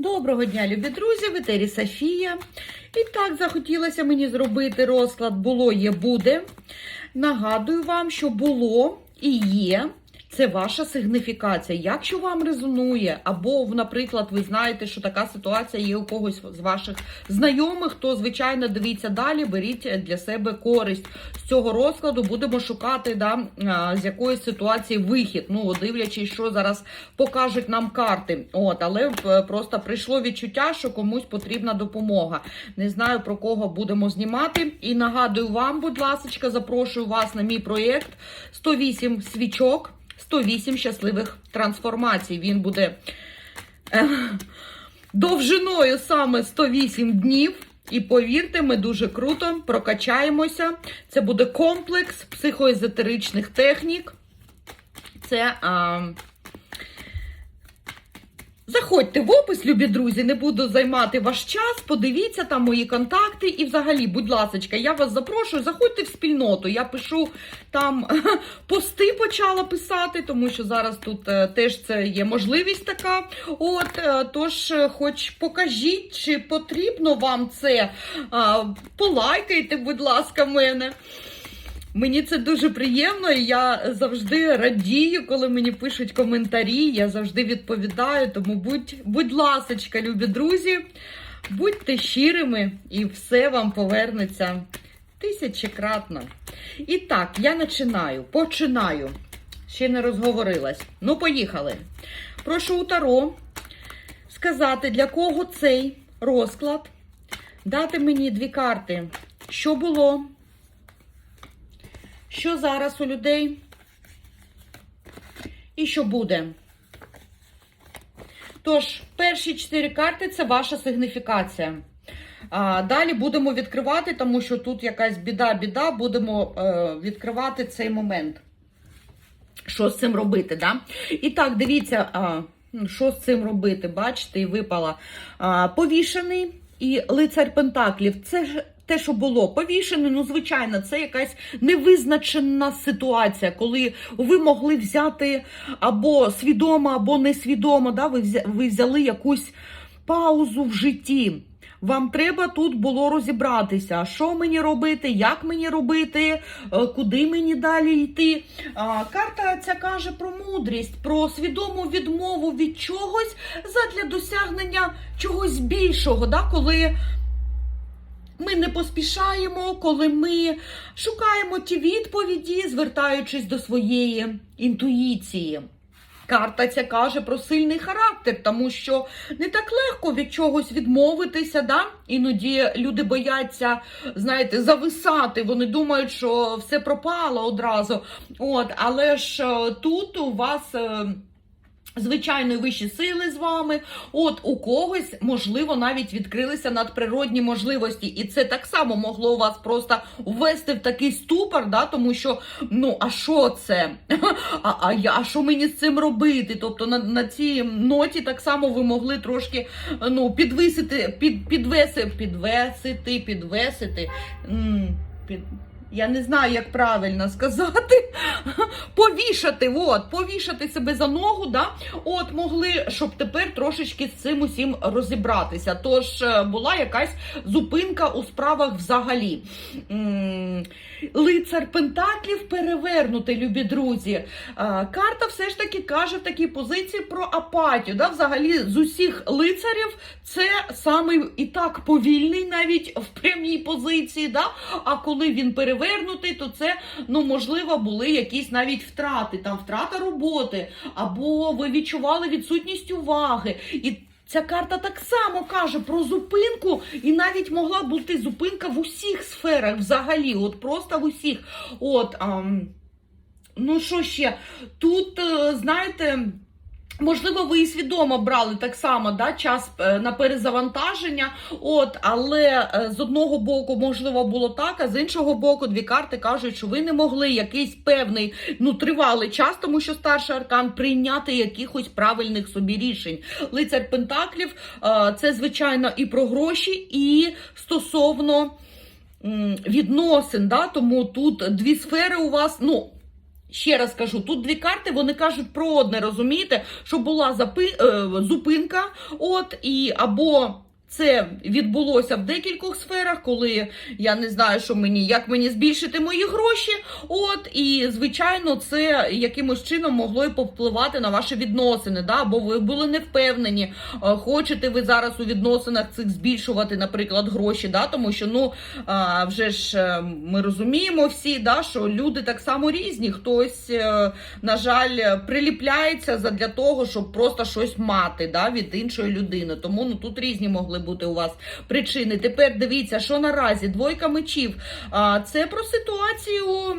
Доброго дня, любі друзі, в етері Софія. І так захотілося мені зробити розклад було, є, буде. Нагадую вам, що було і є. Це ваша сигніфікація. Якщо вам резонує, або, наприклад, ви знаєте, що така ситуація є у когось з ваших знайомих, то, звичайно, дивіться далі, беріть для себе користь з цього розкладу. Будемо шукати, да, з якої ситуації вихід. Ну, дивлячись, що зараз покажуть нам карти. От, але е, просто прийшло відчуття, що комусь потрібна допомога. Не знаю про кого будемо знімати. І нагадую вам, будь ласка, запрошую вас на мій проєкт 108 свічок. 108 щасливих трансформацій. Він буде е, довжиною саме 108 днів. І повірте, ми дуже круто прокачаємося. Це буде комплекс психоезотеричних технік. Це. А, Заходьте в опис, любі друзі, не буду займати ваш час. Подивіться там мої контакти. І, взагалі, будь ласка, я вас запрошую, заходьте в спільноту. Я пишу там пости почала писати, тому що зараз тут е, теж це є можливість така. От, е, тож, е, хоч покажіть, чи потрібно вам це. Полайкайте, будь ласка, мене. Мені це дуже приємно, і я завжди радію, коли мені пишуть коментарі. Я завжди відповідаю. Тому будь, будь ласочка, любі друзі, будьте щирими, і все вам повернеться тисячекратно. І так, я починаю. Починаю. Ще не розговорилась. Ну, поїхали. Прошу у Таро сказати, для кого цей розклад, дати мені дві карти. Що було? Що зараз у людей? І що буде? Тож, перші чотири карти це ваша сигніфікація. А, далі будемо відкривати, тому що тут якась біда-біда, будемо е, відкривати цей момент. Що з цим робити, да? І так, дивіться, а, що з цим робити, бачите, і випала а, повішений і лицар Пентаклів. Це ж те, що було повішене, ну, звичайно, це якась невизначена ситуація, коли ви могли взяти або свідомо, або несвідомо, да, ви, взяли якусь паузу в житті. Вам треба тут було розібратися, що мені робити, як мені робити, е, куди мені далі йти. Карта ця каже про мудрість, про свідому відмову від чогось задля досягнення чогось більшого, да, коли ми не поспішаємо, коли ми шукаємо ті відповіді, звертаючись до своєї інтуїції. Карта ця каже про сильний характер, тому що не так легко від чогось відмовитися. Да? Іноді люди бояться, знаєте, зависати. Вони думають, що все пропало одразу. От, але ж е, тут у вас. Звичайно, вищі сили з вами. От у когось, можливо, навіть відкрилися надприродні можливості. І це так само могло вас просто ввести в такий ступор, да, тому що, ну, а що це? А а, а що мені з цим робити? Тобто на на цій ноті так само ви могли трошки ну, підвисити, під, підвеси, підвесити, підвесити. Під... Я не знаю, як правильно сказати. Повішати, от, повішати себе за ногу, да? от могли, щоб тепер трошечки з цим усім розібратися. Тож е, була якась зупинка у справах взагалі. Лицар Пентаклів перевернутий, любі друзі. Карта все ж таки каже в такій позиції про апатію. Да? Взагалі, з усіх лицарів це самий і так повільний, навіть в прямій позиції. Да? А коли він перевернутий, то це ну, можливо були якісь навіть втрати, там втрата роботи, або ви відчували відсутність уваги. І Ця карта так само каже про зупинку, і навіть могла бути зупинка в усіх сферах взагалі, от просто в усіх. От, ам, ну що ще? Тут, е, знаєте. Можливо, ви і свідомо брали так само да, час е, на перезавантаження, от, але е, з одного боку, можливо, було так, а з іншого боку, дві карти кажуть, що ви не могли якийсь певний ну, тривалий час, тому що старший аркан прийняти якихось правильних собі рішень. Лицар Пентаклів е, це, звичайно, і про гроші, і стосовно відносин. Да, Тому тут дві сфери у вас, ну. Ще раз кажу, тут дві карти, вони кажуть про одне, розумієте, що була запи... е, зупинка, от, і або це відбулося в декількох сферах, коли я не знаю, що мені, як мені збільшити мої гроші. От, і звичайно, це якимось чином могло і повпливати на ваші відносини. Да? Або ви були не впевнені, е, хочете ви зараз у відносинах цих збільшувати, наприклад, гроші, да? тому що ну вже ж е, ми розуміємо всі, да, що люди так само різні. Хтось, е, на жаль, приліпляється для того, щоб просто щось мати да, від іншої людини. Тому ну тут різні могли бути у вас причини. Тепер дивіться, що наразі двойка мечів. Це про ситуацію,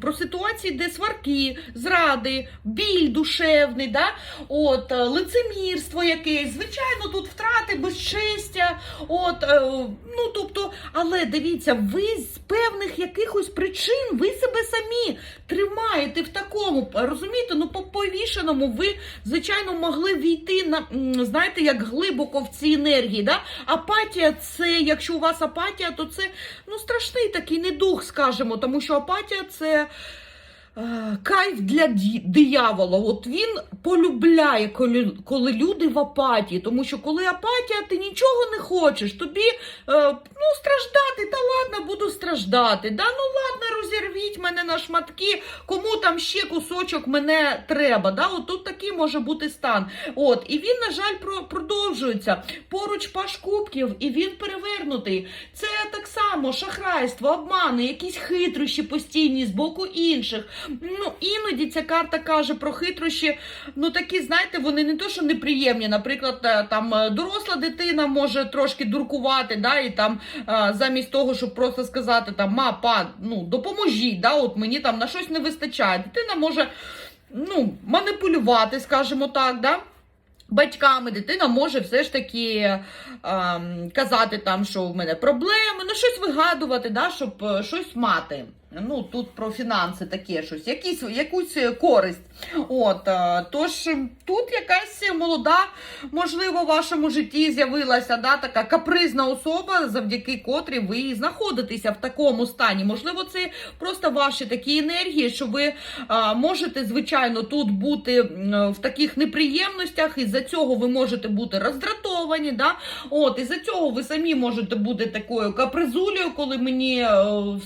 про ситуації, де сварки, зради, біль душевний, да? От, е, лицемірство якесь, звичайно, тут втрати, безчестя. От, е, ну, тобто, але дивіться, ви з певних якихось причин ви себе самі тримаєте в такому, розумієте, ну по повішеному ви, звичайно, могли війти на, знаєте, як глибоко в ці енергії. Да? Апатія це, якщо у вас апатія, то це ну, страшний такий недух, скажімо, тому що апатія це. Е, Кайф для диявола. От він полюбляє, коли, коли люди в апатії. Тому що коли апатія, ти нічого не хочеш. Тобі е, ну, страждати, та ладно, буду страждати. Да, ну ладно, розірвіть мене на шматки, кому там ще кусочок мене треба. Да? От тут такий може бути стан. От, і він, на жаль, про, продовжується. Поруч паш кубків, і він перевернутий. Це так само шахрайство, обмани, якісь хитрощі постійні з боку інших. Ну, іноді ця карта каже про хитрощі, ну такі, знаєте, вони не то, що неприємні. Наприклад, е, там е, доросла дитина може трошки дуркувати, да, і там е, замість того, щоб просто сказати там ма, па, ну допоможіть, да, от мені там на щось не вистачає. Дитина може ну, маніпулювати, скажімо так, да. Батьками дитина може все ж таки ем, казати там, що в мене проблеми, ну щось вигадувати, да, щоб щось мати. Ну, тут про фінанси таке щось, якісь, якусь е, користь. От, е, тож е, тут якась молода, можливо, в вашому житті з'явилася да, така капризна особа, завдяки котрій ви знаходитеся в такому стані. Можливо, це просто ваші такі енергії, що ви а, можете, звичайно, тут бути в таких неприємностях, і за цього ви можете бути роздратовані. Да? От, і за цього ви самі можете бути такою капризулею, коли мені е,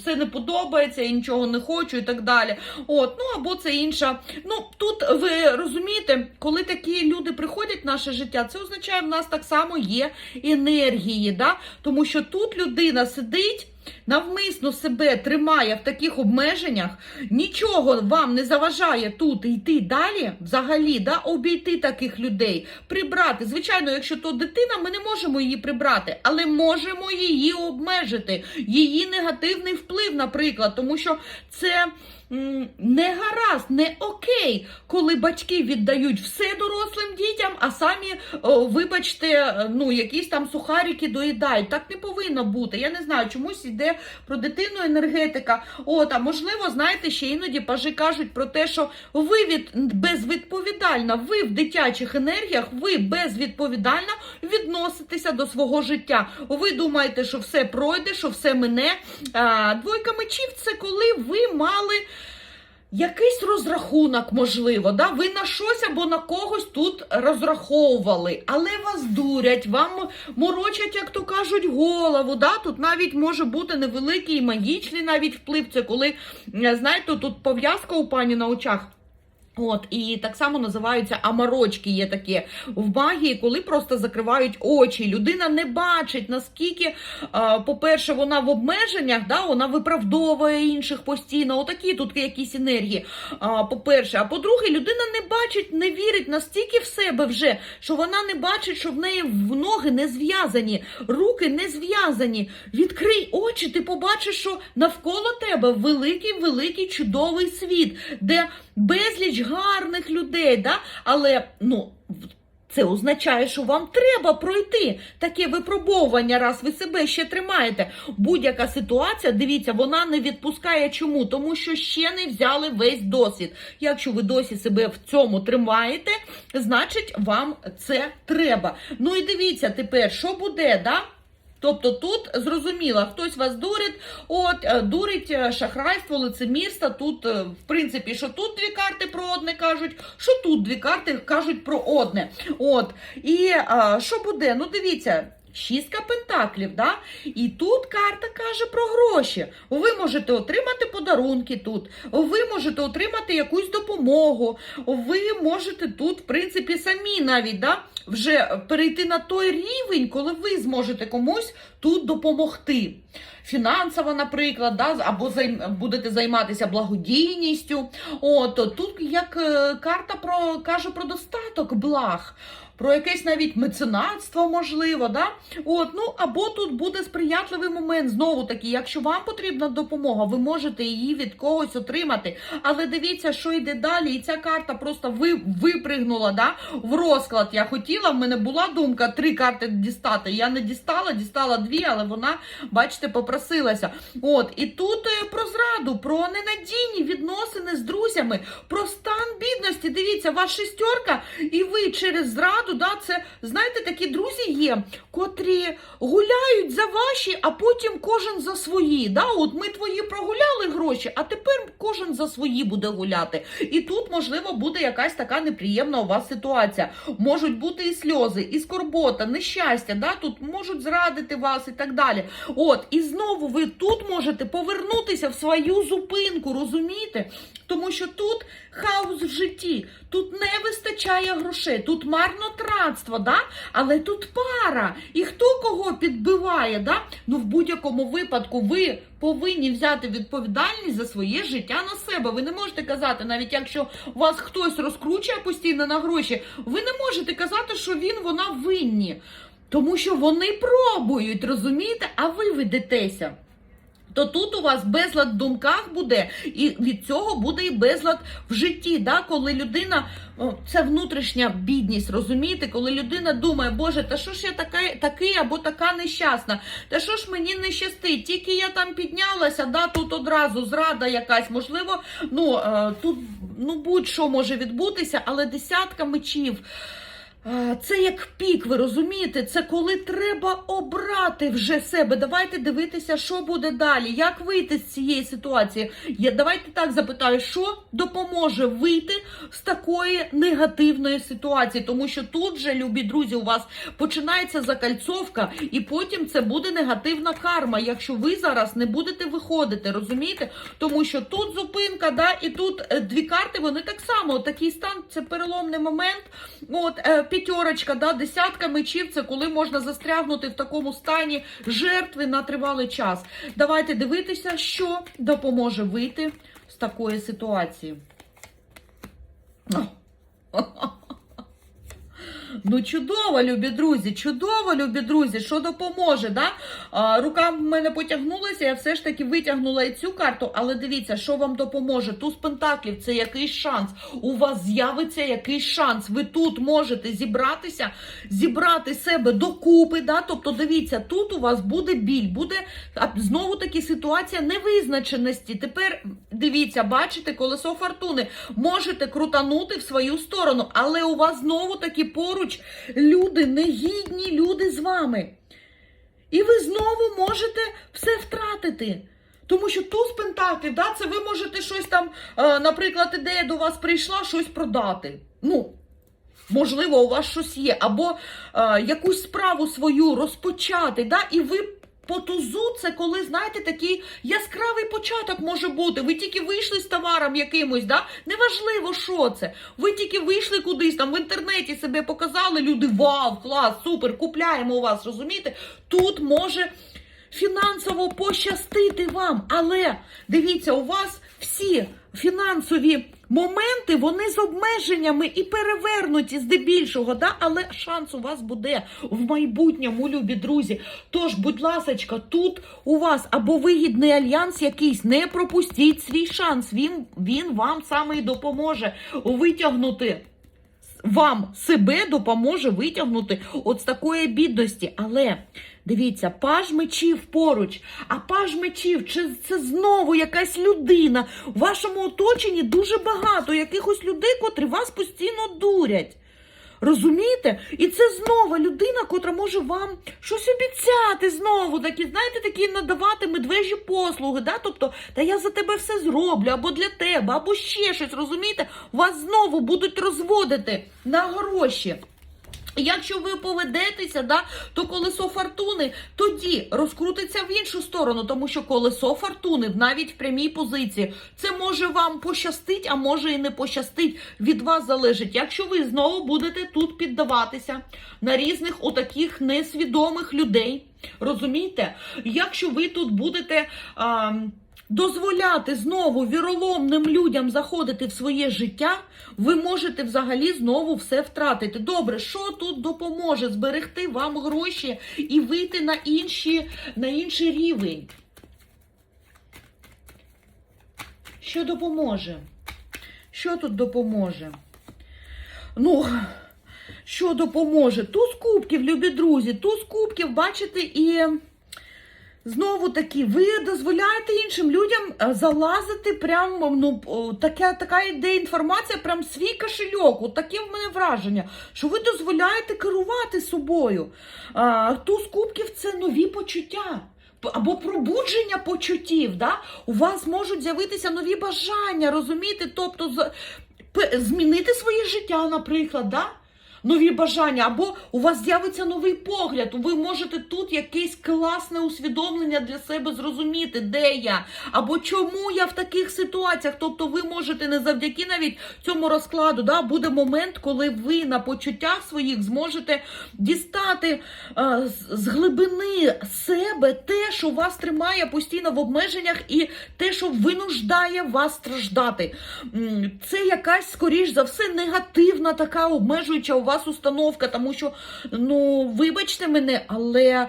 все не подобається, я нічого не хочу і так далі. От, ну або це інша. Ну тут ви розумієте, коли такі люди приходять в наше життя, це означає, в нас так само є енергії, да? тому що тут людина сидить. Навмисно себе тримає в таких обмеженнях, нічого вам не заважає тут йти далі, взагалі, да, обійти таких людей, прибрати. Звичайно, якщо то дитина, ми не можемо її прибрати, але можемо її обмежити, її негативний вплив, наприклад, тому що це. Не гаразд, не окей, коли батьки віддають все дорослим дітям, а самі, вибачте, е, ну якісь там сухарики доїдають. Так не повинно бути. Я не знаю, чомусь йде про дитину енергетика. От, а можливо, знаєте, ще іноді пажи кажуть про те, що ви від безвідповідально, ви в дитячих енергіях, ви безвідповідально відноситеся до свого життя. Ви думаєте, що все пройде, що все мине. А, двойка мечів це коли ви мали. Якийсь розрахунок, можливо, да? ви на щось або на когось тут розраховували, але вас дурять, вам морочать, як то кажуть, голову. Да? Тут навіть може бути невеликий магічний навіть вплив. Це коли, е, знаєте, тут пов'язка у пані на очах. От, і так само називаються амарочки, є таке в магії, коли просто закривають очі. Людина не бачить, наскільки, по-перше, вона в обмеженнях, да, вона виправдовує інших постійно. Отакі тут якісь енергії. А, по-перше, а по-друге, людина не бачить, не вірить настільки в себе вже, що вона не бачить, що в неї ноги не зв'язані, руки не зв'язані. Відкрий очі, ти побачиш, що навколо тебе великий, великий чудовий світ, де безліч гарних людей, да? але ну. Це означає, що вам треба пройти таке випробовування, раз ви себе ще тримаєте. Будь-яка ситуація, дивіться, вона не відпускає чому? Тому що ще не взяли весь досвід. Якщо ви досі себе в цьому тримаєте, значить вам це треба. Ну і дивіться тепер, що буде, да? Тобто тут зрозуміло, хтось вас дурить, от е, дурить е, шахрайство, лицемірство. Тут, е, в принципі, що тут дві карти про одне кажуть, що тут дві карти кажуть про одне. От. І а, що буде? Ну, дивіться. Шістка пентаклів, да? І тут карта каже про гроші. Ви можете отримати подарунки тут, ви можете отримати якусь допомогу, ви можете тут, в принципі, самі навіть да, вже перейти на той рівень, коли ви зможете комусь тут допомогти. Фінансово, наприклад, да, або займ- будете займатися благодійністю. От тут як е, карта про каже про достаток благ. Про якесь навіть меценатство, можливо, да? От, ну або тут буде сприятливий момент. Знову таки, якщо вам потрібна допомога, ви можете її від когось отримати. Але дивіться, що йде далі. І ця карта просто ви, випригнула да, в розклад. Я хотіла, в мене була думка три карти дістати. Я не дістала, дістала дві, але вона, бачите, попросилася. От, і тут е, про зраду, про ненадійні відносини з друзями, про стан бідності. Дивіться, ваша шестерка, і ви через зраду, да, це знаєте, такі друзі є, котрі гуляють за ваші, а потім кожен за свої. Да? От ми твої прогуляли гроші, а тепер кожен за свої буде гуляти. І тут, можливо, буде якась така неприємна у вас ситуація. Можуть бути і сльози, і скорбота, нещастя. Да? Тут можуть зрадити вас і так далі. От, і знову ви тут можете повернутися в свою зупинку, розумієте? Тому що тут хаос в житті, тут не вистачає грошей, тут марнотратство, да? але тут пара. І хто кого підбиває, да? ну в будь-якому випадку ви повинні взяти відповідальність за своє життя на себе. Ви не можете казати, навіть якщо вас хтось розкручує постійно на гроші, ви не можете казати, що він вона винні. Тому що вони пробують, розумієте, а ви ведетеся. То тут у вас безлад в думках буде, і від цього буде і безлад в житті. Да? Коли людина, це внутрішня бідність, розумієте? Коли людина думає, Боже, та що ж я така, такий або така нещасна, та що ж мені не щастить, тільки я там піднялася, да, тут одразу зрада якась, можливо, ну е, тут ну, будь-що може відбутися, але десятка мечів. Це як пік, ви розумієте? Це коли треба обрати вже себе. Давайте дивитися, що буде далі, як вийти з цієї ситуації. Я давайте так запитаю, що допоможе вийти з такої негативної ситуації, тому що тут же, любі друзі, у вас починається закальцовка, і потім це буде негативна карма, якщо ви зараз не будете виходити, розумієте? Тому що тут зупинка, да, і тут е, дві карти, вони так само, такий стан, це переломний момент. От е, п'ятерочка, да, десятка мечів, це коли можна застрягнути в такому стані жертви на тривалий час. Давайте дивитися, що допоможе вийти з такої ситуації. Ну, чудово, любі друзі, чудово, любі друзі, що допоможе, да? А, рука в мене потягнулася, я все ж таки витягнула і цю карту, але дивіться, що вам допоможе. Туз пентаклів це якийсь шанс. У вас з'явиться якийсь шанс. Ви тут можете зібратися, зібрати себе докупи. Да? Тобто, дивіться, тут у вас буде біль, буде знову таки ситуація невизначеності. Тепер дивіться, бачите, колесо фортуни. Можете крутанути в свою сторону, але у вас знову таки поруч люди, негідні люди з вами. І ви знову можете все втратити. Тому що туз пентаклів, да, це ви можете щось там, е, наприклад, ідея до вас прийшла, щось продати. Ну, можливо, у вас щось є, або е, якусь справу свою розпочати, да, і ви. По тузу це коли, знаєте, такий яскравий початок може бути. Ви тільки вийшли з товаром якимось, да? неважливо, що це. Ви тільки вийшли кудись там в інтернеті себе показали, люди, вау, клас, супер, купляємо у вас, розумієте? Тут може фінансово пощастити вам. Але дивіться, у вас всі фінансові моменти, вони з обмеженнями і перевернуті здебільшого, да? але шанс у вас буде в майбутньому, любі друзі. Тож, будь ласочка, тут у вас або вигідний альянс якийсь, не пропустіть свій шанс. Він, він вам саме і допоможе витягнути вам себе допоможе витягнути от з такої бідності. Але дивіться, паж мечів поруч, а паж мечів чи це знову якась людина. В вашому оточенні дуже багато якихось людей, котрі вас постійно дурять. Розумієте? І це знову людина, котра може вам щось обіцяти знову, такі, знаєте, такі надавати медвежі послуги. Да? Тобто, та я за тебе все зроблю, або для тебе, або ще щось, розумієте? Вас знову будуть розводити на гроші. Якщо ви поведетеся, да, то колесо фортуни тоді розкрутиться в іншу сторону, тому що колесо фортуни навіть в прямій позиції це може вам пощастить, а може і не пощастить. Від вас залежить. Якщо ви знову будете тут піддаватися на різних отаких несвідомих людей, розумієте? Якщо ви тут будете. А, Дозволяти знову віроломним людям заходити в своє життя, ви можете взагалі знову все втратити. Добре, що тут допоможе зберегти вам гроші і вийти на, інші, на інший рівень? Що допоможе? Що тут допоможе? Ну, що допоможе? Туз кубків, любі друзі, туз кубків, бачите, і. Знову таки, ви дозволяєте іншим людям е, залазити прямо, ну, о, така, така йде інформація, прям свій кошельок. От таке в мене враження, що ви дозволяєте керувати собою. А, туз кубків це нові почуття. Або пробудження почуттів, да? у вас можуть з'явитися нові бажання, розумієте? Тобто змінити своє життя, наприклад, да? Нові бажання, або у вас з'явиться новий погляд. Ви можете тут якесь класне усвідомлення для себе зрозуміти, де я, або чому я в таких ситуаціях. Тобто, ви можете не завдяки навіть цьому розкладу. Да, буде момент, коли ви на почуттях своїх зможете дістати е, з- з глибини себе те, що вас тримає постійно в обмеженнях, і те, що винуждає вас страждати. Це якась, скоріш за все, негативна така обмежуюча у вас установка, тому що, ну, вибачте мене, але.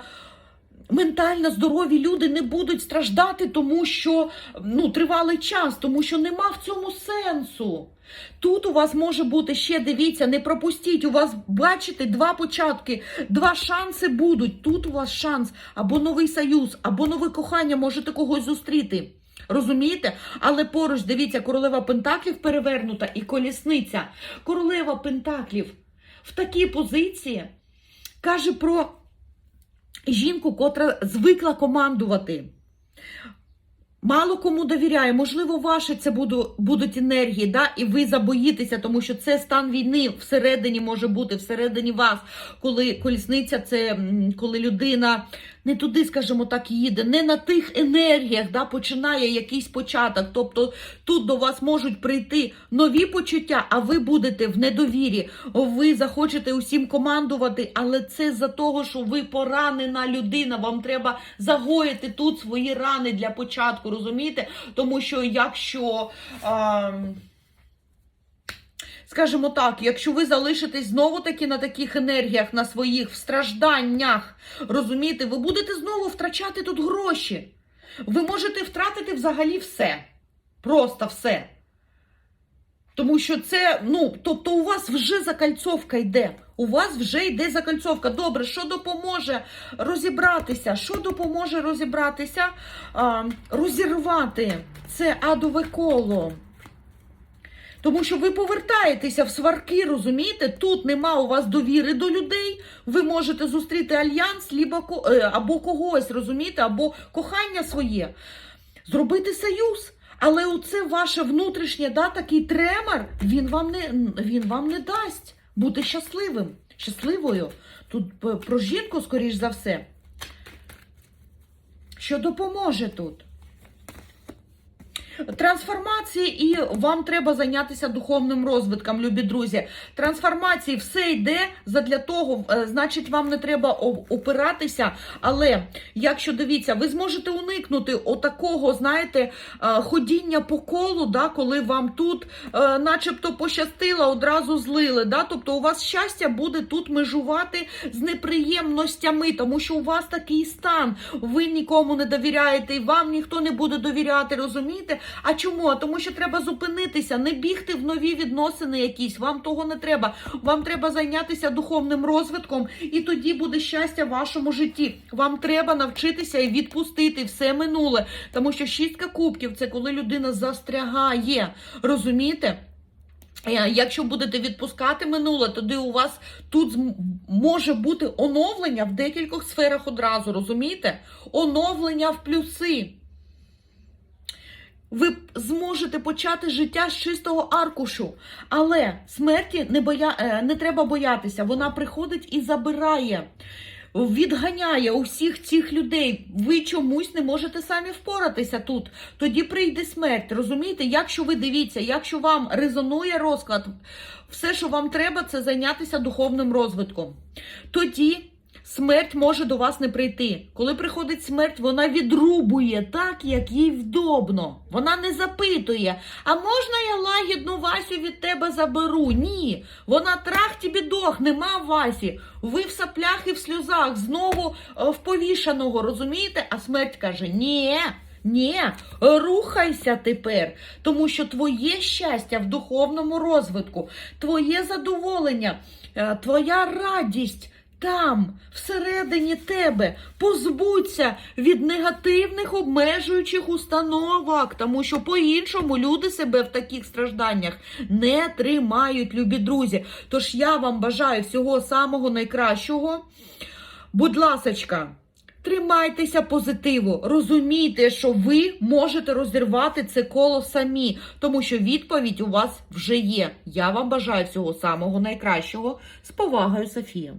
Ментально здорові люди не будуть страждати, тому що ну, тривалий час, тому що нема в цьому сенсу. Тут у вас може бути ще, дивіться, не пропустіть. У вас, бачите, два початки, два шанси будуть. Тут у вас шанс або новий союз, або нове кохання, можете когось зустріти. Розумієте? Але поруч, дивіться, королева Пентаклів перевернута і колісниця. Королева Пентаклів в такій позиції каже про жінку, котра звикла командувати. Мало кому довіряє, можливо, ваші це буду, будуть енергії, да? і ви забоїтеся, тому що це стан війни всередині може бути, всередині вас, коли колісниця це коли людина не туди, скажімо так, їде, не на тих енергіях да, починає якийсь початок. Тобто тут до вас можуть прийти нові почуття, а ви будете в недовірі. Ви захочете усім командувати, але це за того, що ви поранена людина. Вам треба загоїти тут свої рани для початку, розумієте? Тому що якщо. А... Скажімо так, якщо ви залишитесь знову таки на таких енергіях, на своїх в стражданнях, розумієте, ви будете знову втрачати тут гроші. Ви можете втратити взагалі все. Просто все. Тому що це, ну, тобто у вас вже закальцовка йде. У вас вже йде закальцовка. Добре, що допоможе розібратися? Що допоможе розібратися? А, розірвати це адове коло. Тому що ви повертаєтеся в сварки, розумієте? Тут нема у вас довіри до людей. Ви можете зустріти альянс лібо, ко- е, або когось, розумієте, або кохання своє. Зробити союз. Але оце ваше внутрішнє, да, такий тремор, він вам не, він вам не дасть бути щасливим, щасливою. Тут про жінку, скоріш за все. Що допоможе тут? Трансформації, і вам треба зайнятися духовним розвитком, любі друзі. Трансформації все йде задля того, е, значить, вам не треба опиратися. Але якщо дивіться, ви зможете уникнути отакого, знаєте, е, ходіння по колу, да, коли вам тут, е, начебто, пощастило, одразу злили. Да? Тобто, у вас щастя буде тут межувати з неприємностями, тому що у вас такий стан. Ви нікому не довіряєте, і вам ніхто не буде довіряти, розумієте? А чому? Тому що треба зупинитися, не бігти в нові відносини якісь. Вам того не треба. Вам треба зайнятися духовним розвитком, і тоді буде щастя в вашому житті. Вам треба навчитися і відпустити все минуле. Тому що шістка кубків це коли людина застрягає. Розумієте? Е, Якщо будете відпускати минуле, тоді у вас тут може бути оновлення в декількох сферах одразу, розумієте? Оновлення в плюси. Ви зможете почати життя з чистого аркушу, але смерті не, боя... е, не треба боятися. Вона приходить і забирає, відганяє усіх цих людей. Ви чомусь не можете самі впоратися тут. Тоді прийде смерть. Розумієте, якщо ви дивіться, якщо вам резонує розклад, все, що вам треба, це зайнятися духовним розвитком. Тоді смерть може до вас не прийти. Коли приходить смерть, вона відрубує так, як їй вдобно. Вона не запитує, а можна я лагідну Васю від тебе заберу? Ні. Вона трах тобі дох, нема Васі. Ви в саплях і в сльозах, знову е, в повішаного, розумієте? А смерть каже: ні. Ні, рухайся тепер, тому що твоє щастя в духовному розвитку, твоє задоволення, е, твоя радість там, всередині тебе. Позбудься від негативних обмежуючих установок, тому що по-іншому люди себе в таких стражданнях не тримають, любі друзі. Тож я вам бажаю всього самого найкращого. Будь ласочка. Тримайтеся позитиву, розумійте, що ви можете розірвати це коло самі, тому що відповідь у вас вже є. Я вам бажаю всього самого найкращого. З повагою, Софія.